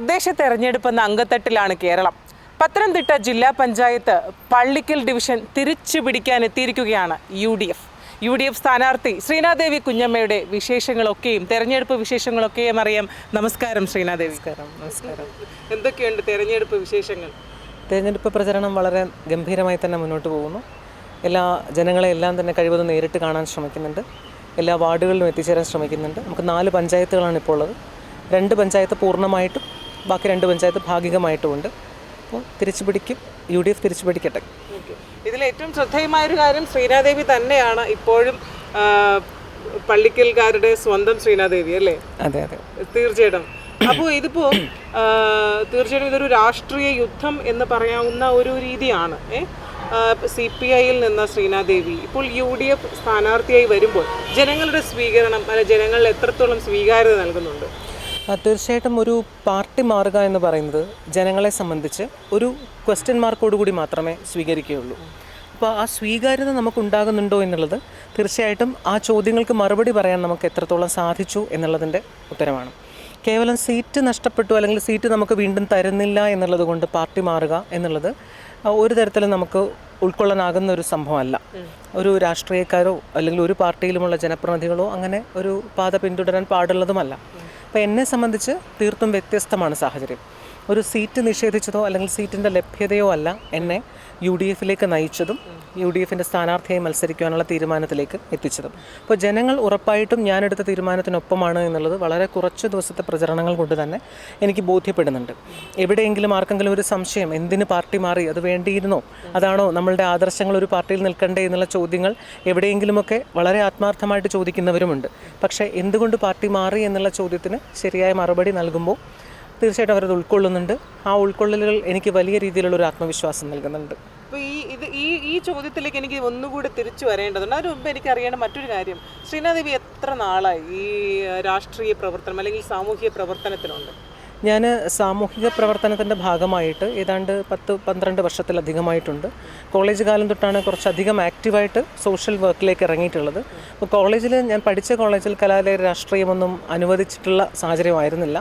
തദ്ദേശ തെരഞ്ഞെടുപ്പ് എന്ന അംഗത്തട്ടിലാണ് കേരളം. പത്തനംതിട്ട ജില്ലാ പഞ്ചായത്ത് പള്ളിക്കൽ ഡിവിഷൻ തിരിച്ചു പിടിക്കാൻ എത്തിയിരിക്കുകയാണ് U D F U D F സ്ഥാനാർത്ഥി ശ്രീനാദേവി കുഞ്ഞമ്മയുടെ വിശേഷങ്ങളൊക്കെയും തെരഞ്ഞെടുപ്പ് വിശേഷങ്ങളൊക്കെയും അറിയാം. നമസ്കാരം ശ്രീനാദേവി. നമസ്കാരം. എന്തൊക്കെയുണ്ട് തെരഞ്ഞെടുപ്പ് വിശേഷങ്ങൾ? തെരഞ്ഞെടുപ്പ് പ്രചരണം വളരെ ഗംഭീരമായി തന്നെ മുന്നോട്ട് പോകുന്നു. എല്ലാ ജനങ്ങളെ എല്ലാം തന്നെ കഴിവതും നേരിട്ട് കാണാൻ ശ്രമിക്കുന്നുണ്ട്. എല്ലാ വാർഡുകളിലും എത്തിച്ചേരാൻ ശ്രമിക്കുന്നുണ്ട്. നമുക്ക് നാല് പഞ്ചായത്തുകളാണ് ഇപ്പോൾ ഉള്ളത്. രണ്ട് പഞ്ചായത്ത് പൂർണമായിട്ടും ബാക്കി രണ്ട് പഞ്ചായത്ത് ഭാഗികമായിട്ടുമുണ്ട്. അപ്പോൾ തിരിച്ചു പിടിക്കും യു ഡി എഫ് തിരിച്ചു പിടിക്കട്ടെ. ഇതിൽ ഏറ്റവും ശ്രദ്ധേയമായ ഒരു കാര്യം ശ്രീനാദേവി തന്നെയാണ് ഇപ്പോഴും പള്ളിക്കൽകാരുടെ പള്ളിക്കൽക്കാരുടെ സ്വന്തം ശ്രീനാദേവി അല്ലേ? അതെ അതെ. തീർച്ചയായിട്ടും. അപ്പോൾ ഇതിപ്പോൾ തീർച്ചയായിട്ടും ഇതൊരു രാഷ്ട്രീയ യുദ്ധം എന്ന് പറയാവുന്ന ഒരു രീതിയാണ്. സി പി ഐയിൽ നിന്ന ശ്രീനാദേവി. ഇപ്പോൾ യു ഡി എഫ് സ്ഥാനാർത്ഥിയായി വരുമ്പോൾ ജനങ്ങളുടെ സ്വീകരണം അല്ലെ ജനങ്ങളിൽ എത്രത്തോളം സ്വീകാര്യത നൽകുന്നുണ്ട്? തീർച്ചയായിട്ടും ഒരു പാർട്ടി മാറുക എന്ന് പറയുന്നത് ജനങ്ങളെ സംബന്ധിച്ച് ഒരു ക്വസ്റ്റ്യൻ മാർക്കോടുകൂടി മാത്രമേ സ്വീകരിക്കുകയുള്ളൂ. അപ്പോൾ ആ സ്വീകാര്യത നമുക്കുണ്ടാകുന്നുണ്ടോ എന്നുള്ളത് തീർച്ചയായിട്ടും ആ ചോദ്യങ്ങൾക്ക് മറുപടി പറയാൻ നമുക്ക് എത്രത്തോളം സാധിച്ചു എന്നുള്ളതിന്റെ ഉത്തരമാണ്. കേവലം സീറ്റ് നഷ്ടപ്പെട്ടു അല്ലെങ്കിൽ സീറ്റ് നമുക്ക് വീണ്ടും തരുന്നില്ല എന്നുള്ളത് കൊണ്ട് പാർട്ടി മാറുക എന്നുള്ളത് ഒരു തരത്തിലും നമുക്ക് ഉൾക്കൊള്ളാനാകുന്ന ഒരു സംഭവമല്ല. ഒരു രാഷ്ട്രീയക്കാരോ അല്ലെങ്കിൽ ഒരു പാർട്ടിയിലുമുള്ള ജനപ്രതിനിധികളോ അങ്ങനെ ഒരു പാത പിന്തുടരാൻ പാടുള്ളതുമല്ല. അപ്പോൾ എന്നെ സംബന്ധിച്ച് തീർത്തും വ്യത്യസ്തമാണ് സാഹചര്യം. ഒരു സീറ്റ് നിഷേധിച്ചതോ അല്ലെങ്കിൽ സീറ്റിന്റെ ലഭ്യതയോ അല്ല എന്നെ യു ഡി എഫിലേക്ക് നയിച്ചതും യു ഡി എഫിന്റെ സ്ഥാനാർത്ഥിയായി മത്സരിക്കുവാനുള്ള തീരുമാനത്തിലേക്ക് എത്തിച്ചതും. അപ്പോൾ ജനങ്ങൾ ഉറപ്പായിട്ടും ഞാനെടുത്ത തീരുമാനത്തിനൊപ്പമാണ് എന്നുള്ളത് വളരെ കുറച്ച് ദിവസത്തെ പ്രചരണങ്ങൾ കൊണ്ട് തന്നെ എനിക്ക് ബോധ്യപ്പെടുന്നുണ്ട്. എവിടെയെങ്കിലും ആർക്കെങ്കിലും ഒരു സംശയം എന്തിന് പാർട്ടി മാറി അത് വേണ്ടിയിരുന്നോ അതാണോ നമ്മളുടെ ആദർശങ്ങൾ ഒരു പാർട്ടിയിൽ നിൽക്കണ്ടേ എന്നുള്ള ചോദ്യങ്ങൾ എവിടെയെങ്കിലുമൊക്കെ വളരെ ആത്മാർത്ഥമായിട്ട് ചോദിക്കുന്നവരുമുണ്ട്. പക്ഷേ എന്തുകൊണ്ട് പാർട്ടി മാറി എന്നുള്ള ചോദ്യത്തിന് ശരിയായ മറുപടി നൽകുമ്പോൾ തീർച്ചയായിട്ടും അവരത് ഉൾക്കൊള്ളുന്നുണ്ട്. ആ ഉൾക്കൊള്ളലുകൾ എനിക്ക് വലിയ രീതിയിലുള്ള ഒരു ആത്മവിശ്വാസം നൽകുന്നുണ്ട്. അപ്പോൾ ഈ ഇത് ഈ ഈ ചോദ്യത്തിലേക്ക് എനിക്ക് ഒന്നുകൂടി തിരിച്ചു വരേണ്ടതുണ്ട്. അതിന് മുമ്പ് എനിക്ക് അറിയേണ്ട മറ്റൊരു കാര്യം. ശ്രീനാദേവി എത്ര നാളായി ഈ രാഷ്ട്രീയ പ്രവർത്തനം അല്ലെങ്കിൽ സാമൂഹിക പ്രവർത്തനത്തിലുണ്ട് ഞാൻ സാമൂഹിക പ്രവർത്തനത്തിന്റെ ഭാഗമായിട്ട് ഏതാണ്ട് പത്ത് പന്ത്രണ്ട് വർഷത്തിലധികമായിട്ടുണ്ട്. കോളേജ് കാലം തൊട്ടാണ് കുറച്ചധികം ആക്റ്റീവായിട്ട് സോഷ്യൽ വർക്കിലേക്ക് ഇറങ്ങിയിട്ടുള്ളത്. അപ്പോൾ കോളേജിൽ ഞാൻ പഠിച്ച കോളേജിൽ കലാലയ രാഷ്ട്രീയമൊന്നും അനുവദിച്ചിട്ടുള്ള സാഹചര്യമായിരുന്നില്ല.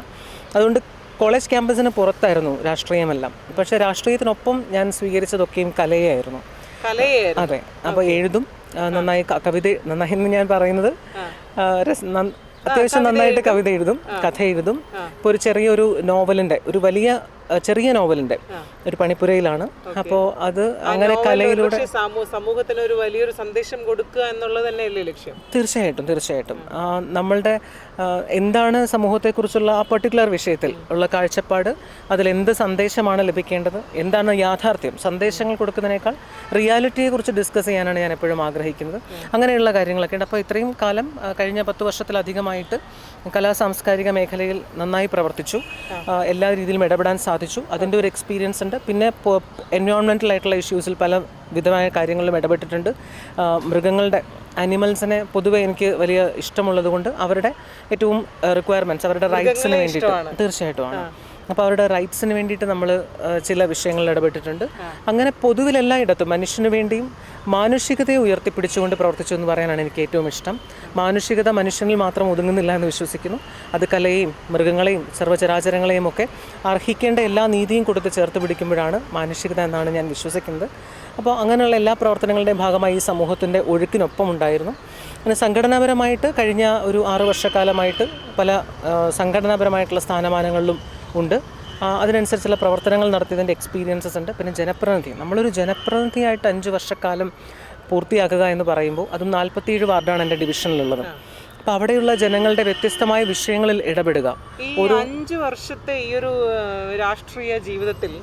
അതുകൊണ്ട് കോളേജ് ക്യാമ്പസിന് പുറത്തായിരുന്നു രാഷ്ട്രീയമെല്ലാം. പക്ഷെ രാഷ്ട്രീയത്തിനൊപ്പം ഞാൻ സ്വീകരിച്ചതൊക്കെയും കലയായിരുന്നു കലയെ അതെ. അപ്പോൾ എഴുതും നന്നായി കവിത നന്നായി എന്ന് ഞാൻ പറയുന്നത്. അത്യാവശ്യം നന്നായിട്ട് കവിത എഴുതും കഥ എഴുതും. ഇപ്പോൾ ഒരു ചെറിയൊരു നോവലിന്റെ ഒരു വലിയ ചെറിയ നോവലിന്റെ ഒരു പണിപ്പുരയിലാണ്. അപ്പോ അത് അങ്ങനെ കലയിലൂടെ സമൂഹത്തിന് ഒരു വലിയൊരു സന്ദേശം കൊടുക്കുക എന്നുള്ളത് തന്നെയല്ലേ ലക്ഷ്യം? തീർച്ചയായിട്ടും തീർച്ചയായിട്ടും. നമ്മളുടെ എന്താണ് സമൂഹത്തെക്കുറിച്ചുള്ള ആ പർട്ടിക്കുലർ വിഷയത്തിൽ ഉള്ള കാഴ്ചപ്പാട് അതിൽ എന്ത് സന്ദേശമാണ് ലഭിക്കേണ്ടത് എന്താണ് യാഥാർത്ഥ്യം സന്ദേശങ്ങൾ കൊടുക്കുന്നതിനേക്കാൾ റിയാലിറ്റിയെ കുറിച്ച് ഡിസ്കസ് ചെയ്യാനാണ് ഞാൻ എപ്പോഴും ആഗ്രഹിക്കുന്നത് അങ്ങനെയുള്ള കാര്യങ്ങളൊക്കെ ഉണ്ട്. അപ്പോൾ ഇത്രയും കാലം കഴിഞ്ഞ പത്ത് വർഷത്തിലധികമായിട്ട് കലാ സാംസ്കാരിക മേഖലയിൽ നന്നായി പ്രവർത്തിച്ചു. എല്ലാ രീതിയിലും ഇടപെടാൻ സാധിച്ചു. അതിന്റെ ഒരു എക്സ്പീരിയൻസ് ഉണ്ട്. പിന്നെ എൻവയോൺമെന്റൽ ആയിട്ടുള്ള ഇഷ്യൂസിൽ പല വിധമായ കാര്യങ്ങളിലും ഇടപെട്ടിട്ടുണ്ട്. മൃഗങ്ങളുടെ അനിമൽസിനെ പൊതുവെ എനിക്ക് വലിയ ഇഷ്ടമുള്ളത് കൊണ്ട് അവരുടെ ഏറ്റവും റിക്വയർമെന്റ്സ് അവരുടെ റൈറ്റ്സിന് വേണ്ടിയിട്ട്. തീർച്ചയായിട്ടും ആണ്. അപ്പോൾ അവരുടെ റൈറ്റ്സിന് വേണ്ടിയിട്ട് നമ്മൾ ചില വിഷയങ്ങളിൽ ഇടപെട്ടിട്ടുണ്ട്. അങ്ങനെ പൊതുവിൽ എല്ലായിടത്തും മനുഷ്യന് വേണ്ടിയും മാനുഷികതയെ ഉയർത്തിപ്പിടിച്ചുകൊണ്ട് പ്രവർത്തിച്ചു എന്ന് പറയാനാണ് എനിക്ക് ഏറ്റവും ഇഷ്ടം. മാനുഷികത മനുഷ്യനിൽ മാത്രം ഒതുങ്ങുന്നില്ല എന്ന് വിശ്വസിക്കുന്നു. അത് കലയെയും മൃഗങ്ങളെയും സർവചരാചരങ്ങളെയും ഒക്കെ അർഹിക്കേണ്ട എല്ലാ നീതിയും കൊടുത്ത് ചേർത്ത് പിടിക്കുമ്പോഴാണ് മാനുഷികത എന്നാണ് ഞാൻ വിശ്വസിക്കുന്നത്. അപ്പോൾ അങ്ങനെയുള്ള എല്ലാ പ്രവർത്തനങ്ങളുടെയും ഭാഗമായി ഈ സമൂഹത്തിന്റെ ഒഴുക്കിനൊപ്പം ഉണ്ടായിരുന്നു. അങ്ങനെ സംഘടനാപരമായിട്ട് കഴിഞ്ഞ ഒരു ആറ് വർഷക്കാലമായിട്ട് പല സംഘടനാപരമായിട്ടുള്ള സ്ഥാനമാനങ്ങളിലും ഉണ്ട്. അതിനനുസരിച്ചുള്ള പ്രവർത്തനങ്ങൾ നടത്തിയതിന്റെ എക്സ്പീരിയൻസസ് ഉണ്ട്. പിന്നെ ജനപ്രതിനിധി. നമ്മളൊരു ജനപ്രതിനിധിയായിട്ട് അഞ്ച് വർഷക്കാലം പൂർത്തിയാക്കുക എന്ന് പറയുമ്പോൾ അതും നാൽപ്പത്തിയേഴ് വാർഡാണ് എന്റെ ഡിവിഷനിലുള്ളത്. അപ്പോൾ അവിടെയുള്ള ജനങ്ങളുടെ വ്യത്യസ്തമായ വിഷയങ്ങളിൽ ഇടപെടുക. ഒരു അഞ്ച് വർഷത്തെ ഈ ഒരു രാഷ്ട്രീയ ജീവിതത്തിൽ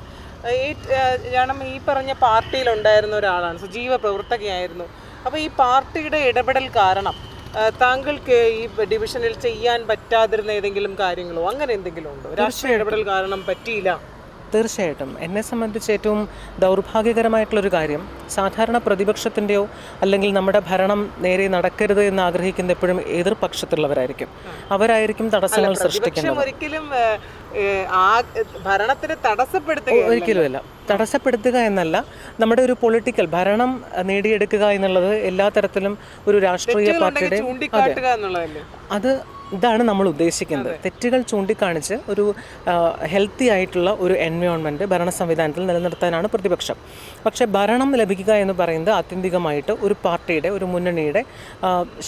ഈ- പറഞ്ഞ പാർട്ടിയിൽ ഉണ്ടായിരുന്ന ഒരാളാണ് സജീവ പ്രവർത്തകയായിരുന്നു. അപ്പോൾ ഈ പാർട്ടിയുടെ ഇടപെടൽ കാരണം താങ്കൾക്ക് ഈ ഡിവിഷനിൽ ചെയ്യാൻ പറ്റാതിരുന്ന ഏതെങ്കിലും കാര്യങ്ങളോ അങ്ങനെ എന്തെങ്കിലും ഉണ്ടോ? രാഷ്ട്രീയ ഇടപെടൽ കാരണം പറ്റിയില്ല. തീർച്ചയായിട്ടും. എന്നെ സംബന്ധിച്ച് ഏറ്റവും ദൗർഭാഗ്യകരമായിട്ടുള്ളൊരു കാര്യം സാധാരണ പ്രതിപക്ഷത്തിന്റെയോ അല്ലെങ്കിൽ നമ്മുടെ ഭരണം നേരെ നടക്കരുത് എന്ന് ആഗ്രഹിക്കുന്ന എപ്പോഴും എതിർപക്ഷത്തുള്ളവരായിരിക്കും. അവരായിരിക്കും തടസ്സങ്ങൾ സൃഷ്ടിക്കുന്നത് ഒരിക്കലും ഭരണത്തിന് തടസ്സപ്പെടുത്തുക ഒരിക്കലുമല്ല. തടസ്സപ്പെടുത്തുക എന്നല്ല നമ്മുടെ ഒരു പൊളിറ്റിക്കൽ ഭരണം നേടിയെടുക്കുക എന്നുള്ളത് എല്ലാ തരത്തിലും ഒരു രാഷ്ട്രീയ പാർട്ടിയുടെ അത് ഇതാണ് നമ്മൾ ഉദ്ദേശിക്കുന്നത്. തെറ്റുകൾ ചൂണ്ടിക്കാണിച്ച് ഒരു ഹെൽത്തി ആയിട്ടുള്ള ഒരു എൻവയോൺമെന്റ് ഭരണ സംവിധാനത്തിൽ നിലനിർത്താനാണ് പ്രതിപക്ഷം. പക്ഷേ ഭരണം ലഭിക്കുക എന്ന് പറയുന്നത് ആത്യന്തികമായിട്ട് ഒരു പാർട്ടിയുടെ ഒരു മുന്നണിയുടെ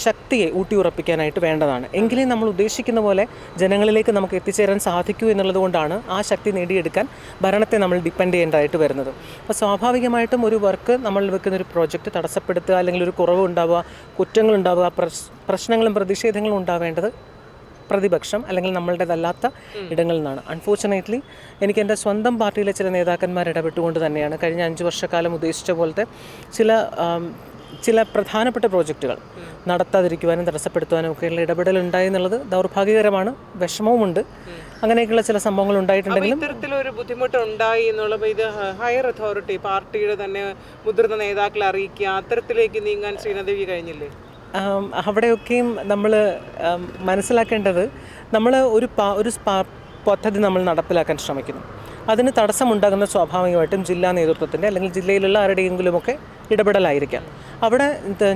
ശക്തിയെ ഊട്ടിയുറപ്പിക്കാനായിട്ട് വേണ്ടതാണ്. എങ്കിലും നമ്മൾ ഉദ്ദേശിക്കുന്ന പോലെ ജനങ്ങളിലേക്ക് നമുക്ക് എത്തിച്ചേരാൻ സാധിക്കൂ എന്നുള്ളതുകൊണ്ടാണ് ആ ശക്തി നേടിയെടുക്കാൻ ഭരണത്തെ നമ്മൾ ഡിപ്പെൻഡ് ചെയ്യേണ്ടതായിട്ട് വരുന്നത്. അപ്പോൾ സ്വാഭാവികമായിട്ടും ഒരു വർക്ക് നമ്മൾ വെക്കുന്ന ഒരു പ്രോജക്റ്റ് തടസ്സപ്പെടുത്തുക അല്ലെങ്കിൽ ഒരു കുറവ് ഉണ്ടാവുക കുറ്റങ്ങൾ ഉണ്ടാവുക പ്രശ് പ്രശ്നങ്ങളും പ്രതിഷേധങ്ങളും ഉണ്ടാവേണ്ടത് പ്രതിപക്ഷം അല്ലെങ്കിൽ നമ്മളുടേതല്ലാത്ത ഇടങ്ങളിൽ നിന്നാണ് അൺഫോർച്ചുനേറ്റ്ലി എനിക്ക് എന്റെ സ്വന്തം പാർട്ടിയിലെ ചില നേതാക്കന്മാർ ഇടപെട്ടുകൊണ്ട് തന്നെയാണ് കഴിഞ്ഞ അഞ്ച് വർഷക്കാലം ഉദ്ദേശിച്ച പോലത്തെ ചില ചില പ്രധാനപ്പെട്ട പ്രോജക്റ്റുകൾ നടത്താതിരിക്കുവാനും തടസ്സപ്പെടുത്തുവാനും ഒക്കെയുള്ള ഇടപെടൽ ഉണ്ടായി എന്നുള്ളത് ദൗർഭാഗ്യകരമാണ് വിഷമവുമുണ്ട്. അങ്ങനെയൊക്കെയുള്ള ചില സംഭവങ്ങൾ ഉണ്ടായിട്ടുണ്ടെങ്കിലും ഇത്തരത്തിലൊരു ബുദ്ധിമുട്ട് ഉണ്ടായി എന്നുള്ളപ്പോൾ ഇത് ഹയർ അതോറിറ്റി പാർട്ടിയുടെ തന്നെ മുതിർന്ന നേതാക്കളെ അറിയിക്കുക അത്തരത്തിലേക്ക് നീങ്ങാൻ ശ്രീനദേവി കഴിഞ്ഞില്ലേ? അവിടെയൊക്കെയും നമ്മൾ മനസ്സിലാക്കേണ്ടത് നമ്മൾ ഒരു ഒരു പദ്ധതി നമ്മൾ നടപ്പിലാക്കാൻ ശ്രമിക്കുന്നു. അതിന് തടസ്സമുണ്ടാകുന്ന സ്വാഭാവികമായിട്ടും ജില്ലാ നേതൃത്വത്തിന്റെ അല്ലെങ്കിൽ ജില്ലയിലുള്ള ആരുടെയെങ്കിലുമൊക്കെ ഇടപെടലായിരിക്കാം. അവിടെ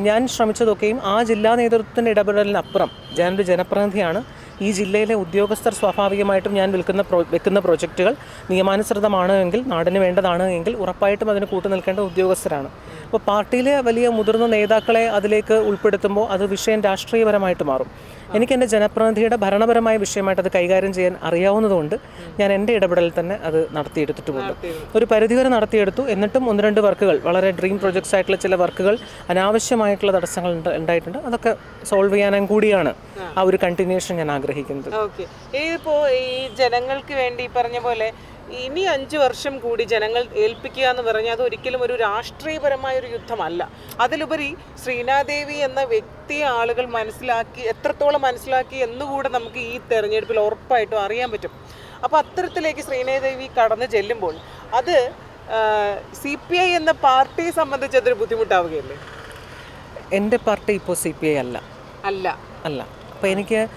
ഞാൻ ശ്രമിച്ചതൊക്കെയും ആ ജില്ലാ നേതൃത്വത്തിന്റെ ഇടപെടലിനപ്പുറം ഞാനൊരു ജനപ്രതിനിധിയാണ് ഈ ജില്ലയിലെ ഉദ്യോഗസ്ഥർ സ്വാഭാവികമായിട്ടും ഞാൻ വിൽക്കുന്ന പ്രോ വെക്കുന്ന പ്രോജക്റ്റുകൾ നിയമാനുസൃതമാണ് എങ്കിൽ നാടിന് വേണ്ടതാണ് എങ്കിൽ ഉറപ്പായിട്ടും അതിന് കൂട്ടു നിൽക്കേണ്ട ഉദ്യോഗസ്ഥരാണ്. അപ്പോൾ പാർട്ടിയിലെ വലിയ മുതിർന്ന നേതാക്കളെ അതിലേക്ക് ഉൾപ്പെടുത്തുമ്പോൾ അത് വിഷയം രാഷ്ട്രീയപരമായിട്ട് മാറും. എനിക്ക് എന്റെ ജനപ്രതിനിധിയുടെ ഭരണപരമായ വിഷയമായിട്ട് അത് കൈകാര്യം ചെയ്യാൻ അറിയാവുന്നതുകൊണ്ട് ഞാൻ എന്റെ ഇടപെടലിൽ തന്നെ അത് നടത്തിയെടുത്തിട്ടുമുണ്ട് ഒരു പരിധിവരെ നടത്തിയെടുത്തു. എന്നിട്ടും ഒന്ന് രണ്ട് വർക്കുകൾ വളരെ ഡ്രീം പ്രൊജക്ട്സ് ആയിട്ടുള്ള ചില വർക്കുകൾ അനാവശ്യമായിട്ടുള്ള തടസ്സങ്ങൾ ഉണ്ട്- ഉണ്ടായിട്ടുണ്ട് അതൊക്കെ സോൾവ് ചെയ്യാനും കൂടിയാണ് ആ. ഒരു കണ്ടിന്യൂഷൻ ഞാൻ ആഗ്രഹിക്കുന്നത്. ഓക്കെ. ഇതിപ്പോ ഈ ജനങ്ങൾക്ക് വേണ്ടി പറഞ്ഞ പോലെ ഇനി അഞ്ച് വർഷം കൂടി ജനങ്ങൾ ഏൽപ്പിക്കുക എന്ന് പറഞ്ഞാൽ അത് ഒരിക്കലും ഒരു രാഷ്ട്രീയപരമായ ഒരു യുദ്ധമല്ല. അതിലുപരി ശ്രീനാദേവി എന്ന വ്യക്തിയെ ആളുകൾ മനസ്സിലാക്കി എത്രത്തോളം മനസ്സിലാക്കി എന്നുകൂടെ നമുക്ക് ഈ തെരഞ്ഞെടുപ്പിൽ ഉറപ്പായിട്ടും അറിയാൻ പറ്റും. അപ്പോൾ അത്തരത്തിലേക്ക് ശ്രീനാദേവി കടന്നു ചെല്ലുമ്പോൾ അത് സി പി ഐ എന്ന പാർട്ടിയെ സംബന്ധിച്ച് അതൊരു ബുദ്ധിമുട്ടാവുകയല്ലേ? എന്റെ പാർട്ടി ഇപ്പോൾ സി പി ഐ അല്ല. അല്ല. അല്ല. അപ്പോൾ എനിക്ക്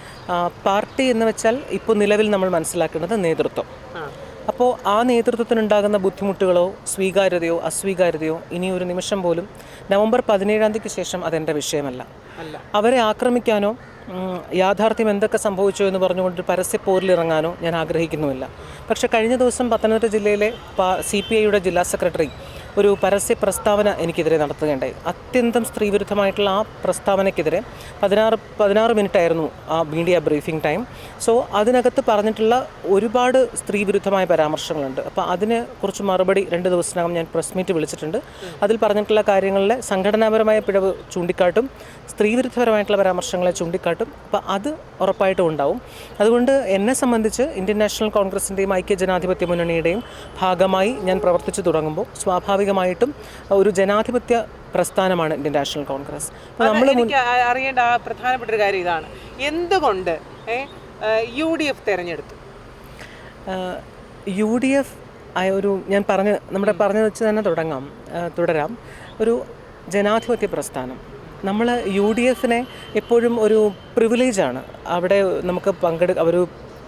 പാർട്ടി എന്ന് വെച്ചാൽ ഇപ്പോൾ നിലവിൽ നമ്മൾ മനസ്സിലാക്കുന്നത് നേതൃത്വം. അപ്പോൾ ആ നേതൃത്വത്തിനുണ്ടാകുന്ന ബുദ്ധിമുട്ടുകളോ സ്വീകാര്യതയോ അസ്വീകാര്യതയോ ഇനി ഒരു നിമിഷം പോലും നവംബർ പതിനേഴാം തീയതിക്ക് ശേഷം അതെന്റെ വിഷയമല്ല. അവരെ ആക്രമിക്കാനോ യാഥാർത്ഥ്യം എന്തൊക്കെ സംഭവിച്ചു എന്ന് പറഞ്ഞുകൊണ്ട് പരസ്യ പോരിലിറങ്ങാനോ ഞാൻ ആഗ്രഹിക്കുന്നുമില്ല. പക്ഷേ കഴിഞ്ഞ ദിവസം പത്തനംതിട്ട ജില്ലയിലെ സി പി ഐയുടെ ജില്ലാ സെക്രട്ടറി ഒരു പരസ്യ പ്രസ്താവന എനിക്കെതിരെ നടത്തുകയുണ്ടായി. അത്യന്തം സ്ത്രീവിരുദ്ധമായിട്ടുള്ള ആ പ്രസ്താവനയ്ക്കെതിരെ പതിനാറ് പതിനാറ് മിനിറ്റ് ആയിരുന്നു ആ മീഡിയ ബ്രീഫിംഗ് ടൈം. സോ അതിനകത്ത് പറഞ്ഞിട്ടുള്ള ഒരുപാട് സ്ത്രീവിരുദ്ധമായ പരാമർശങ്ങളുണ്ട്. അപ്പോൾ അതിനെ കുറിച്ച് മറുപടി രണ്ട് ദിവസത്തിനകം ഞാൻ പ്രസ് മീറ്റ് വിളിച്ചിട്ടുണ്ട്. അതിൽ പറഞ്ഞിട്ടുള്ള കാര്യങ്ങളിലെ സംഘടനാപരമായ പിഴവ് ചൂണ്ടിക്കാട്ടും സ്ത്രീവിരുദ്ധപരമായിട്ടുള്ള പരാമർശങ്ങളെ ചൂണ്ടിക്കാട്ടും അപ്പോൾ അത് ഉറപ്പായിട്ടും ഉണ്ടാവും. അതുകൊണ്ട് എന്നെ സംബന്ധിച്ച് ഇന്ത്യൻ നാഷണൽ കോൺഗ്രസിന്റെയും ഐക്യ ജനാധിപത്യ മുന്നണിയുടെയും ഭാഗമായി ഞാൻ പ്രവർത്തിച്ചു തുടങ്ങുമ്പോൾ സ്വാഭാവികമായിട്ടും ഒരു ജനാധിപത്യ പ്രസ്ഥാനമാണ് ഇന്ത്യൻ നാഷണൽ കോൺഗ്രസ്. നമ്മൾ അറിയേണ്ട പ്രധാനപ്പെട്ട ഒരു കാര്യം ഇതാണ്. എന്തുകൊണ്ട് യു ഡി എഫ് തെരഞ്ഞെടുത്തു? യു ഡി എഫ് ആയ ഒരു ഞാൻ പറഞ്ഞ നമ്മുടെ പറഞ്ഞു വെച്ച് തന്നെ തുടങ്ങാം. തുടരാം. ഒരു ജനാധിപത്യ പ്രസ്ഥാനം. നമ്മൾ യു ഡി എഫിനെ എപ്പോഴും ഒരു പ്രിവിലേജാണ് അവിടെ നമുക്ക് പങ്കെടു ഒരു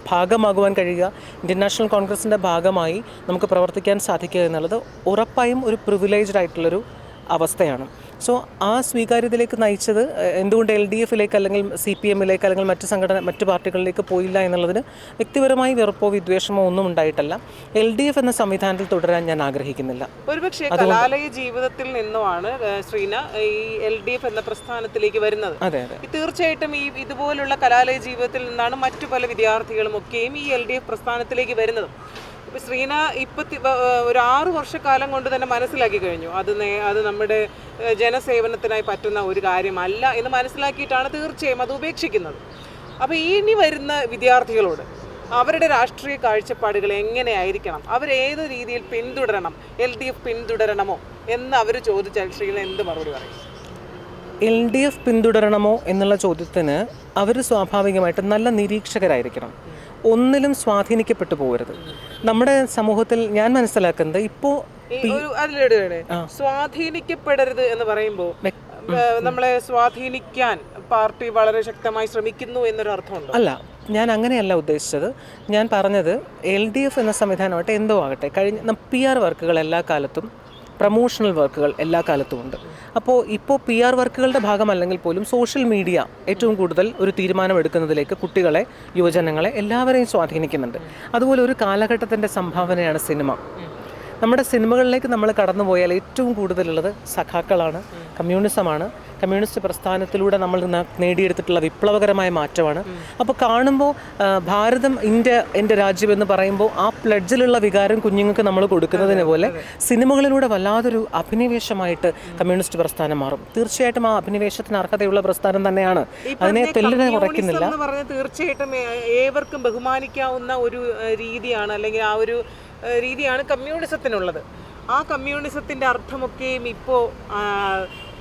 ഭാഗമാകുവാൻ കഴിയുക. ഇന്ത്യൻ നാഷണൽ കോൺഗ്രസിന്റെ ഭാഗമായി നമുക്ക് പ്രവർത്തിക്കാൻ സാധിക്കുക എന്നുള്ളത് ഉറപ്പായും ഒരു പ്രിവിലേജ്ഡ് ആയിട്ടുള്ളൊരു അവസ്ഥയാണ്. സോ ആ സ്വീകാര്യതയിലേക്ക് നയിച്ചത് എന്തുകൊണ്ട് എൽ ഡി എഫിലേക്ക് അല്ലെങ്കിൽ സി പി എമ്മിലേക്ക് അല്ലെങ്കിൽ മറ്റ് സംഘടന മറ്റ് പാർട്ടികളിലേക്ക് പോയില്ല എന്നുള്ളതിന് വ്യക്തിപരമായി വെറുപ്പോ വിദ്വേഷമോ ഒന്നും ഉണ്ടായിട്ടല്ല. എൽ ഡി എഫ് എന്ന സംവിധാനത്തിൽ തുടരാൻ ഞാൻ ആഗ്രഹിക്കുന്നില്ല. ഒരുപക്ഷെ കലാലയ ജീവിതത്തിൽ നിന്നുമാണ് ശ്രീന ഈ എൽ ഡി എഫ് എന്ന പ്രസ്ഥാനത്തിലേക്ക് വരുന്നത്. അതെ തീർച്ചയായിട്ടും ഈ ഇതുപോലുള്ള കലാലയ ജീവിതത്തിൽ നിന്നാണ് മറ്റു പല വിദ്യാർത്ഥികളും ഒക്കെയും ഈ എൽ ഡി എഫ് പ്രസ്ഥാനത്തിലേക്ക് വരുന്നത്. ശ്രീന ഇപ്പൊ ഒരു ആറ് വർഷക്കാലം കൊണ്ട് തന്നെ മനസ്സിലാക്കി കഴിഞ്ഞു. അത് നേ- അത് നമ്മുടെ ജനസേവനത്തിനായി പറ്റുന്ന ഒരു കാര്യമല്ല എന്ന് മനസ്സിലാക്കിയിട്ടാണ് തീർച്ചയായും അത് ഉപേക്ഷിക്കുന്നത്. അപ്പോൾ ഇനി വരുന്ന വിദ്യാർത്ഥികളോട് അവരുടെ രാഷ്ട്രീയ കാഴ്ചപ്പാടുകൾ എങ്ങനെയായിരിക്കണം? അവരേത് രീതിയിൽ പിന്തുടരണം? എൽ ഡി എഫ് പിന്തുടരണമോ? എന്ന് അവർ ചോദിച്ചാൽ ശ്രീന എന്ത് മറുപടി പറയും? എൽ ഡി എഫ് പിന്തുടരണമോ എന്നുള്ള ചോദ്യത്തിന് അവർ സ്വാഭാവികമായിട്ടും നല്ല നിരീക്ഷകരായിരിക്കണം. ഒന്നിലും സ്വാധീനിക്കപ്പെട്ടു പോകരുത്. നമ്മുടെ സമൂഹത്തിൽ ഞാൻ മനസ്സിലാക്കുന്നത് ഇപ്പോ അതിലിടുകയാണ് സ്വാധീനിക്കപ്പെടരുത് എന്ന് പറയുമ്പോൾ നമ്മളെ സ്വാധീനിക്കാൻ പാർട്ടി വളരെ ശക്തമായി ശ്രമിക്കുന്നു എന്നൊരു അർത്ഥമുണ്ട്? അല്ല ഞാൻ അങ്ങനെയല്ല ഉദ്ദേശിച്ചത്. ഞാൻ പറഞ്ഞത് എൽ ഡി എഫ് എന്ന സംവിധാനമായിട്ട് എന്തോ ആകട്ടെ. കഴിഞ്ഞ പി ആർ വർക്കുകൾ എല്ലാ കാലത്തും പ്രമോഷണൽ വർക്കുകൾ എല്ലാ കാലത്തും ഉണ്ട്. അപ്പോൾ ഇപ്പോൾ പി ആർ വർക്കുകളുടെ ഭാഗമല്ലെങ്കിൽ പോലും സോഷ്യൽ മീഡിയ ഏറ്റവും കൂടുതൽ ഒരു തീരുമാനമെടുക്കുന്നതിലേക്ക് കുട്ടികളെ യുവജനങ്ങളെ എല്ലാവരെയും സ്വാധീനിക്കുന്നുണ്ട്. അതുപോലെ ഒരു കാലഘട്ടത്തിന്റെ സംഭാവനയാണ് സിനിമ. നമ്മുടെ സിനിമകളിലേക്ക് നമ്മൾ കടന്നു പോയാൽ ഏറ്റവും കൂടുതലുള്ളത് സഖാക്കളാണ് കമ്മ്യൂണിസമാണ്. കമ്മ്യൂണിസ്റ്റ് പ്രസ്ഥാനത്തിലൂടെ നമ്മൾ നേടിയെടുത്തിട്ടുള്ള വിപ്ലവകരമായ മാറ്റമാണ്. അപ്പോൾ കാണുമ്പോൾ ഭാരതം ഇന്ത്യ എന്റെ രാജ്യം എന്ന് പറയുമ്പോൾ ആ പ്ലഡ്ജിലുള്ള വികാരം കുഞ്ഞുങ്ങൾക്ക് നമ്മൾ കൊടുക്കുന്നതിന് പോലെ സിനിമകളിലൂടെ വല്ലാതൊരു അഭിനിവേശമായിട്ട് കമ്മ്യൂണിസ്റ്റ് പ്രസ്ഥാനം മാറും. തീർച്ചയായിട്ടും ആ അഭിനിവേശത്തിന് അർഹതയുള്ള പ്രസ്ഥാനം തന്നെയാണ്. അതിനെ തെല്ലിനെ കുറയ്ക്കുന്നില്ല. തീർച്ചയായിട്ടും ഏവർക്കും ബഹുമാനിക്കാവുന്ന ഒരു രീതിയാണ് അല്ലെങ്കിൽ ആ ഒരു രീതിയാണ് കമ്മ്യൂണിസത്തിനുള്ളത്. ആ കമ്മ്യൂണിസത്തിന്റെ അർത്ഥമൊക്കെയും ഇപ്പോ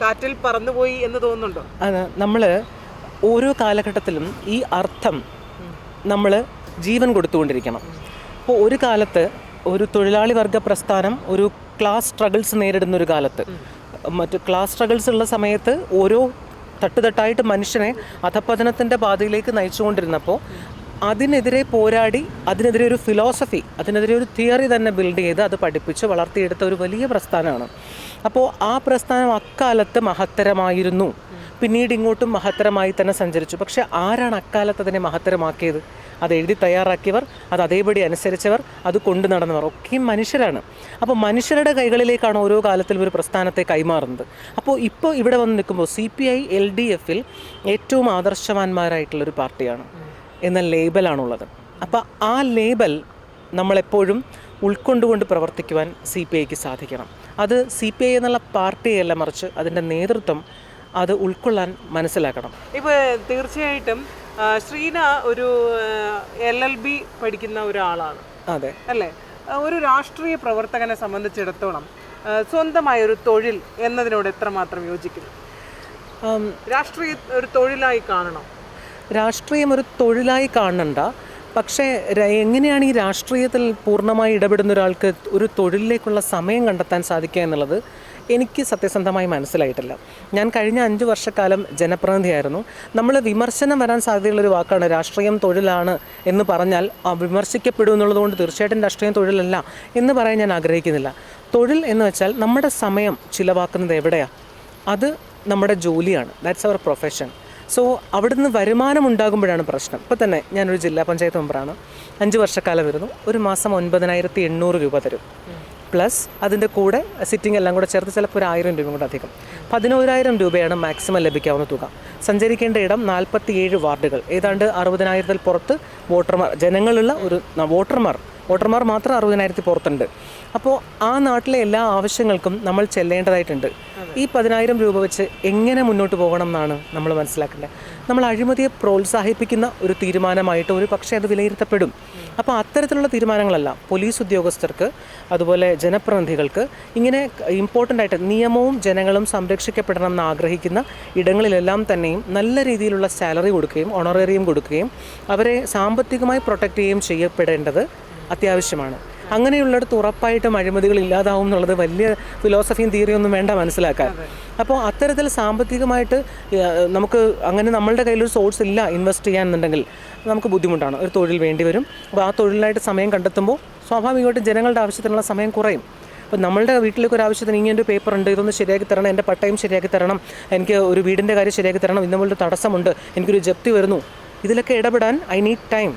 കാറ്റിൽ പറന്നുപോയി എന്ന് തോന്നുന്നുണ്ടോ? അതെ നമ്മൾ ഓരോ കാലഘട്ടത്തിലും ഈ അർത്ഥം നമ്മൾ ജീവൻ കൊടുത്തുകൊണ്ടിരിക്കണം. അപ്പോൾ ഒരു കാലത്ത് ഒരു തൊഴിലാളി വർഗ പ്രസ്ഥാനം ഒരു ക്ലാസ് സ്ട്രഗിൾസ് നേരിടുന്ന ഒരു കാലത്ത്. മറ്റ് ക്ലാസ് സ്ട്രഗിൾസ് ഉള്ള സമയത്ത് ഓരോ തട്ടുതട്ടായിട്ട് മനുഷ്യനെ അധപ്പതനത്തിന്റെ പാതയിലേക്ക് നയിച്ചുകൊണ്ടിരുന്നപ്പോൾ അതിനെതിരെ പോരാടി അതിനെതിരെ ഒരു ഫിലോസഫി അതിനെതിരെ ഒരു തിയറി തന്നെ ബിൽഡ് ചെയ്ത് അത് പഠിപ്പിച്ച് വളർത്തിയെടുത്ത ഒരു വലിയ പ്രസ്ഥാനമാണ്. അപ്പോൾ ആ പ്രസ്ഥാനം അക്കാലത്ത് മഹത്തരമായിരുന്നു. പിന്നീട് ഇങ്ങോട്ടും മഹത്തരമായി തന്നെ സഞ്ചരിച്ചു. പക്ഷേ ആരാണ് അക്കാലത്ത് അതിനെ മഹത്തരമാക്കിയത്? അത് എഴുതി തയ്യാറാക്കിയവർ അത് അതേപടി അനുസരിച്ചവർ അത് കൊണ്ടു നടന്നവർ ഒക്കെയും മനുഷ്യരാണ്. അപ്പോൾ മനുഷ്യരുടെ കൈകളിലേക്കാണ് ഓരോ കാലത്തിലും ഒരു പ്രസ്ഥാനത്തെ കൈമാറുന്നത്. അപ്പോൾ ഇപ്പോൾ ഇവിടെ വന്ന് നിൽക്കുമ്പോൾ C P I L D എഫിൽ ഏറ്റവും ആദർശവാന്മാരായിട്ടുള്ളൊരു പാർട്ടിയാണ്. എന്ന ലേബലാണുള്ളത്. അപ്പോൾ ആ ലേബൽ നമ്മളെപ്പോഴും ഉൾക്കൊണ്ടുകൊണ്ട് പ്രവർത്തിക്കുവാൻ സി പി ഐക്ക് സാധിക്കണം. അത് സി പി ഐ എന്നുള്ള പാർട്ടിയല്ല മറിച്ച് അതിന്റെ നേതൃത്വം അത് ഉൾക്കൊള്ളാൻ മനസ്സിലാക്കണം. ഇപ്പോൾ തീർച്ചയായിട്ടും ശ്രീന ഒരു എൽ എൽ ബി പഠിക്കുന്ന ഒരാളാണ്. അതെ. അല്ലേ? ഒരു രാഷ്ട്രീയ പ്രവർത്തകനെ സംബന്ധിച്ചിടത്തോളം സ്വന്തമായ ഒരു തൊഴിൽ എന്നതിനോട് എത്രമാത്രം യോജിക്കുന്നു? രാഷ്ട്രീയ ഒരു തൊഴിലായി കാണണം? രാഷ്ട്രീയം ഒരു തൊഴിലായി കാണണ്ട. പക്ഷേ എങ്ങനെയാണ് ഈ രാഷ്ട്രീയത്തിൽ പൂർണമായി ഇടപെടുന്ന ഒരാൾക്ക് ഒരു തൊഴിലിലേക്കുള്ള സമയം കണ്ടെത്താൻ സാധിക്കുക എന്നുള്ളത് എനിക്ക് സത്യസന്ധമായി മനസ്സിലായിട്ടില്ല. ഞാൻ കഴിഞ്ഞ അഞ്ച് വർഷക്കാലം ജനപ്രതിനിധിയായിരുന്നു. നമ്മൾ വിമർശനം വരാൻ സാധ്യതയുള്ള ഒരു വാക്കാണ് രാഷ്ട്രീയം തൊഴിലാണ് എന്ന് പറഞ്ഞാൽ വിമർശിക്കപ്പെടും എന്നുള്ളതുകൊണ്ട് തീർച്ചയായിട്ടും രാഷ്ട്രീയം തൊഴിലല്ല എന്ന് പറയാൻ ഞാൻ ആഗ്രഹിക്കുന്നില്ല. തൊഴിൽ എന്ന് വെച്ചാൽ നമ്മുടെ സമയം ചിലവാക്കുന്നത് എവിടെയാണ് അത് നമ്മുടെ ജോലിയാണ്. ദാറ്റ്സ് അവർ പ്രൊഫഷൻ സോ അവിടുന്ന് വരുമാനം ഉണ്ടാകുമ്പോഴാണ് പ്രശ്നം. ഇപ്പോൾ തന്നെ ഞാനൊരു ജില്ലാ പഞ്ചായത്ത് മെമ്പറാണ്. അഞ്ച് വർഷക്കാലം വരുന്നു. ഒരു മാസം ഒൻപതിനായിരത്തി എണ്ണൂറ് രൂപ തരും. പ്ലസ് അതിന്റെ കൂടെ സിറ്റിംഗ് എല്ലാം കൂടെ ചേർത്ത് ചിലപ്പോൾ ഒരു ആയിരം രൂപ കൂടെ അധികം. പതിനോരായിരം രൂപയാണ് മാക്സിമം ലഭിക്കാവുന്ന തുക. സഞ്ചരിക്കേണ്ട ഇടം നാൽപ്പത്തിയേഴ് വാർഡുകൾ. ഏതാണ്ട് അറുപതിനായിരത്തിൽ പുറത്ത് വോട്ടർമാർ ജനങ്ങളുള്ള ഒരു വോട്ടർമാർ വോട്ടർമാർ മാത്രം അറുപതിനായിരത്തി പുറത്തുണ്ട്. അപ്പോൾ ആ നാട്ടിലെ എല്ലാ ആവശ്യങ്ങൾക്കും നമ്മൾ ചെല്ലേണ്ടതായിട്ടുണ്ട്. ഈ പതിനായിരം രൂപ വെച്ച് എങ്ങനെ മുന്നോട്ട് പോകണം എന്നാണ് നമ്മൾ മനസ്സിലാക്കേണ്ടത്. നമ്മൾ അഴിമതിയെ പ്രോത്സാഹിപ്പിക്കുന്ന ഒരു തീരുമാനമായിട്ട് ഒരു പക്ഷേ അത് വിലയിരുത്തപ്പെടും. അപ്പോൾ അത്തരത്തിലുള്ള തീരുമാനങ്ങളല്ല പോലീസ് ഉദ്യോഗസ്ഥർക്ക് അതുപോലെ ജനപ്രതിനിധികൾക്ക് ഇങ്ങനെ ഇമ്പോർട്ടന്റ് ആയിട്ട് നിയമവും ജനങ്ങളും സംരക്ഷിക്കപ്പെടണം എന്ന് ആഗ്രഹിക്കുന്ന ഇടങ്ങളിലെല്ലാം തന്നെയും നല്ല രീതിയിലുള്ള സാലറി കൊടുക്കുകയും ഓണറേറിയം കൊടുക്കുകയും അവരെ സാമ്പത്തികമായി പ്രൊട്ടക്റ്റ് ചെയ്യുകയും ചെയ്യപ്പെടേണ്ടത് അത്യാവശ്യമാണ്. അങ്ങനെയുള്ളിടത്ത് ഉറപ്പായിട്ടും അഴിമതികൾ ഇല്ലാതാവും എന്നുള്ളത് വലിയ ഫിലോസഫിയും തിയറിയും ഒന്നും വേണ്ട മനസ്സിലാക്കാൻ. അപ്പോൾ അത്തരത്തിൽ സാമ്പത്തികമായിട്ട് നമുക്ക് അങ്ങനെ നമ്മളുടെ കയ്യിലൊരു സോഴ്സ് ഇല്ല ഇൻവെസ്റ്റ് ചെയ്യാന്നുണ്ടെങ്കിൽ നമുക്ക് ബുദ്ധിമുട്ടാണ്. ഒരു തൊഴിൽ വേണ്ടി വരും. അപ്പോൾ ആ തൊഴിലിനായിട്ട് സമയം കണ്ടെത്തുമ്പോൾ സ്വാഭാവികമായിട്ടും ജനങ്ങളുടെ ആവശ്യത്തിനുള്ള സമയം കുറയും. അപ്പോൾ നമ്മളുടെ വീട്ടിലേക്ക് ഒരു ആവശ്യത്തിന് ഇങ്ങനെ ഒരു പേപ്പർ ഉണ്ട് ഇതൊന്ന് ശരിയാക്കി തരണം എന്റെ പട്ടയം ശരിയാക്കി തരണം എനിക്ക് ഒരു വീടിന്റെ കാര്യം ശരിയാക്കി തരണം ഇന്നുപോലൊരു തടസ്സമുണ്ട് എനിക്കൊരു ജപ്തി വരുന്നു. ഇതിലൊക്കെ ഇടപെടാൻ ഐ നീഡ് ടൈം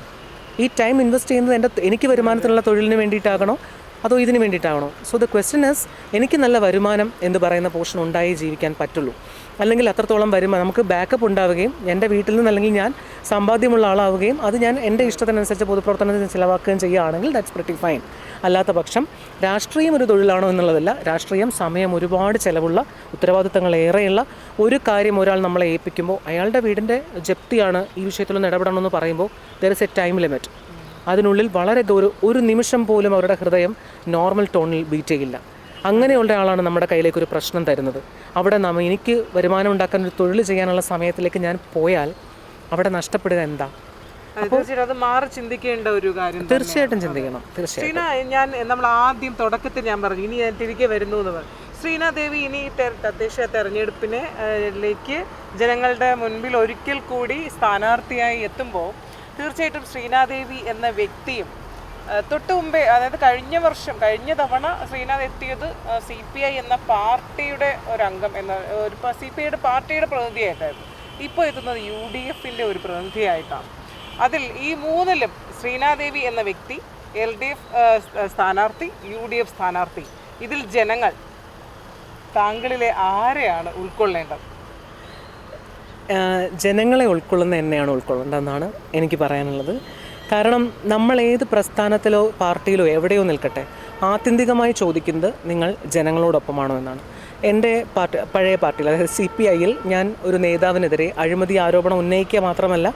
ഈ ടൈം ഇൻവെസ്റ്റ് ചെയ്യുന്നത് എന്റെ എനിക്ക് വരുമാനത്തിനുള്ള തൊഴിലിന് വേണ്ടിയിട്ടാകണോ? അതോ ഇതിന് വേണ്ടിയിട്ടാകണോ? സോ ദ ക്വസ്റ്റ്യൻ ഇസ് എനിക്ക് നല്ല വരുമാനം എന്ന് പറയുന്ന പോർഷൻ ഉണ്ടായി ജീവിക്കാൻ പറ്റുള്ളൂ. അല്ലെങ്കിൽ അത്രത്തോളം വരുമ്പോൾ നമുക്ക് ബാക്കപ്പ് ഉണ്ടാവുകയും എന്റെ വീട്ടിൽ നിന്ന് അല്ലെങ്കിൽ ഞാൻ സമ്പാദ്യമുള്ള ആളാവുകയും അത് ഞാൻ എന്റെ ഇഷ്ടത്തിനനുസരിച്ച് പൊതുപ്രവർത്തനത്തിന് ചിലവാക്കുകയും ചെയ്യുകയാണെങ്കിൽ ദാറ്റ്സ് പ്രിറ്റി ഫൈൻ അല്ലാത്ത പക്ഷം രാഷ്ട്രീയം ഒരു തൊഴിലാണോ എന്നുള്ളതല്ല രാഷ്ട്രീയം സമയം ഒരുപാട് ചിലവുള്ള ഉത്തരവാദിത്തങ്ങൾ ഏറെയുള്ള ഒരു കാര്യം ഒരാൾ നമ്മളെ ഏൽപ്പിക്കുമ്പോൾ അയാളുടെ വീടിന്റെ ജപ്തിയാണ് ഈ വിഷയത്തിലൊന്ന് ഇടപെടണമെന്ന് പറയുമ്പോൾ there is a time limit അതിനുള്ളിൽ വളരെ ഒരു ഒരു നിമിഷം പോലും അവരുടെ ഹൃദയം നോർമൽ ടോണിൽ ബീറ്റ് ചെയ്യില്ല. അങ്ങനെയുള്ള ആളാണ് നമ്മുടെ കയ്യിലേക്ക് ഒരു പ്രശ്നം തരുന്നത്. അവിടെ നമ്മ എനിക്ക് വരുമാനം ഉണ്ടാക്കാൻ ഒരു തൊഴിൽ ചെയ്യാനുള്ള സമയത്തിലേക്ക് ഞാൻ പോയാൽ അവിടെ നഷ്ടപ്പെടുക എന്താ? അത് തീർച്ചയായിട്ടും മാറി ചിന്തിക്കേണ്ട ഒരു കാര്യം തീർച്ചയായിട്ടും ചിന്തിക്കണം തീർച്ചയായും ശ്രീന ഞാൻ നമ്മൾ ആദ്യം തുടക്കത്തിൽ ഞാൻ പറഞ്ഞു ഇനി ഞാൻ തിരികെ വരുന്നു എന്ന് പറഞ്ഞു. ശ്രീനാദേവി ഇനി തദ്ദേശ തെരഞ്ഞെടുപ്പിനെ ഏഹ്, ജനങ്ങളുടെ മുൻപിൽ ഒരിക്കൽ കൂടി സ്ഥാനാർത്ഥിയായി എത്തുമ്പോൾ തീർച്ചയായിട്ടും ശ്രീനാദേവി എന്ന വ്യക്തിയും തൊട്ട് മുമ്പേ അതായത് കഴിഞ്ഞ വർഷം കഴിഞ്ഞ തവണ ശ്രീനാഥ് എത്തിയത് സി പി ഐ എന്ന പാർട്ടിയുടെ ഒരു അംഗം എന്ന ഒരു സി പി ഐയുടെ പാർട്ടിയുടെ പ്രതിനിധിയായിട്ടായിരുന്നു. ഇപ്പോൾ എത്തുന്നത് യു ഡി എഫിന്റെ ഒരു പ്രതിനിധിയായിട്ടാണ്. അതിൽ ഈ മൂന്നിലും ശ്രീനാദേവി എന്ന വ്യക്തി എൽ ഡി എഫ് സ്ഥാനാർത്ഥി യു ഡി എഫ് സ്ഥാനാർത്ഥി. ഇതിൽ ജനങ്ങൾ താങ്കളിലെ ആരെയാണ് ഉൾക്കൊള്ളേണ്ടത്? ജനങ്ങളെ ഉൾക്കൊള്ളുന്ന എന്നെയാണ് ഉൾക്കൊള്ളേണ്ടതെന്നാണ് എനിക്ക് പറയാനുള്ളത്. കാരണം നമ്മൾ ഏത് പ്രസ്ഥാനത്തിലോ പാർട്ടിയിലോ എവിടെയോ നിൽക്കട്ടെ ആത്യന്തികമായി ചോദിക്കുന്നത് നിങ്ങൾ ജനങ്ങളോടൊപ്പമാണോ എന്നാണ്. എന്റെ പാർട്ടി പഴയ പാർട്ടിയിൽ അതായത് സി പി ഐയിൽ ഞാൻ ഒരു നേതാവിനെതിരെ അഴിമതി ആരോപണം ഉന്നയിക്കുക മാത്രമല്ല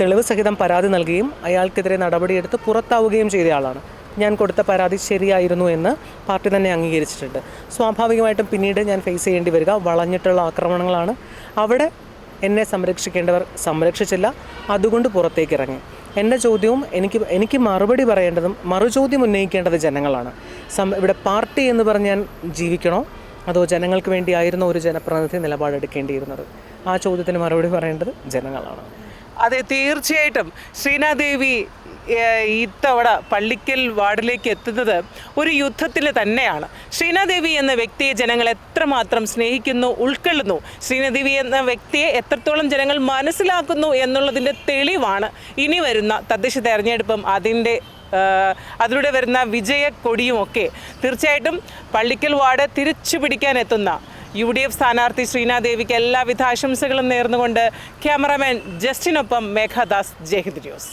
തെളിവ് സഹിതം പരാതി നൽകുകയും അയാൾക്കെതിരെ നടപടിയെടുത്ത് പുറത്താവുകയും ചെയ്ത ആളാണ്. ഞാൻ കൊടുത്ത പരാതി ശരിയായിരുന്നു എന്ന് പാർട്ടി തന്നെ അംഗീകരിച്ചിട്ടുണ്ട്. സ്വാഭാവികമായിട്ടും പിന്നീട് ഞാൻ ഫേസ് ചെയ്യേണ്ടി വരിക വളഞ്ഞിട്ടുള്ള ആക്രമണങ്ങളാണ്. അവിടെ എന്നെ സംരക്ഷിക്കേണ്ടവർ സംരക്ഷിച്ചില്ല അതുകൊണ്ട് പുറത്തേക്ക് ഇറങ്ങി എന്റെ ചോദ്യവും എനിക്ക് എനിക്ക് മറുപടി പറയേണ്ടതും മറുചോദ്യം ഉന്നയിക്കേണ്ടത് ജനങ്ങളാണ്. സം ഇവിടെ പാർട്ടി എന്ന് പറഞ്ഞ് ഞാൻ ജീവിക്കണോ? അതോ ജനങ്ങൾക്ക് വേണ്ടിയായിരുന്നോ ഒരു ജനപ്രതിനിധി നിലപാടെടുക്കേണ്ടിയിരുന്നത്? ആ ചോദ്യത്തിന് മറുപടി പറയേണ്ടത് ജനങ്ങളാണ്. അതെ തീർച്ചയായിട്ടും. ശ്രീനാദേവി ഇത്തവണ പള്ളിക്കൽ വാർഡിലേക്ക് എത്തുന്നത് ഒരു യുദ്ധത്തിൽ തന്നെയാണ്. ശ്രീനാദേവി എന്ന വ്യക്തിയെ ജനങ്ങൾ എത്രമാത്രം സ്നേഹിക്കുന്നു ഉൾക്കൊള്ളുന്നു? ശ്രീനാദേവി എന്ന വ്യക്തിയെ എത്രത്തോളം ജനങ്ങൾ മനസ്സിലാക്കുന്നു എന്നുള്ളതിന്റെ തെളിവാണ് ഇനി വരുന്ന തദ്ദേശ തെരഞ്ഞെടുപ്പും അതിന്റെ അതിലൂടെ വരുന്ന വിജയ കൊടിയുമൊക്കെ തീർച്ചയായിട്ടും പള്ളിക്കൽ വാർഡ് തിരിച്ചു പിടിക്കാൻ എത്തുന്ന യു ഡി എഫ് സ്ഥാനാർത്ഥി ശ്രീനാദേവിക്ക് എല്ലാവിധ ആശംസകളും നേർന്നുകൊണ്ട് ക്യാമറാമാൻ ജസ്റ്റിനൊപ്പം മേഘദാസ് ജയഹിന്ദ് ന്യൂസ്.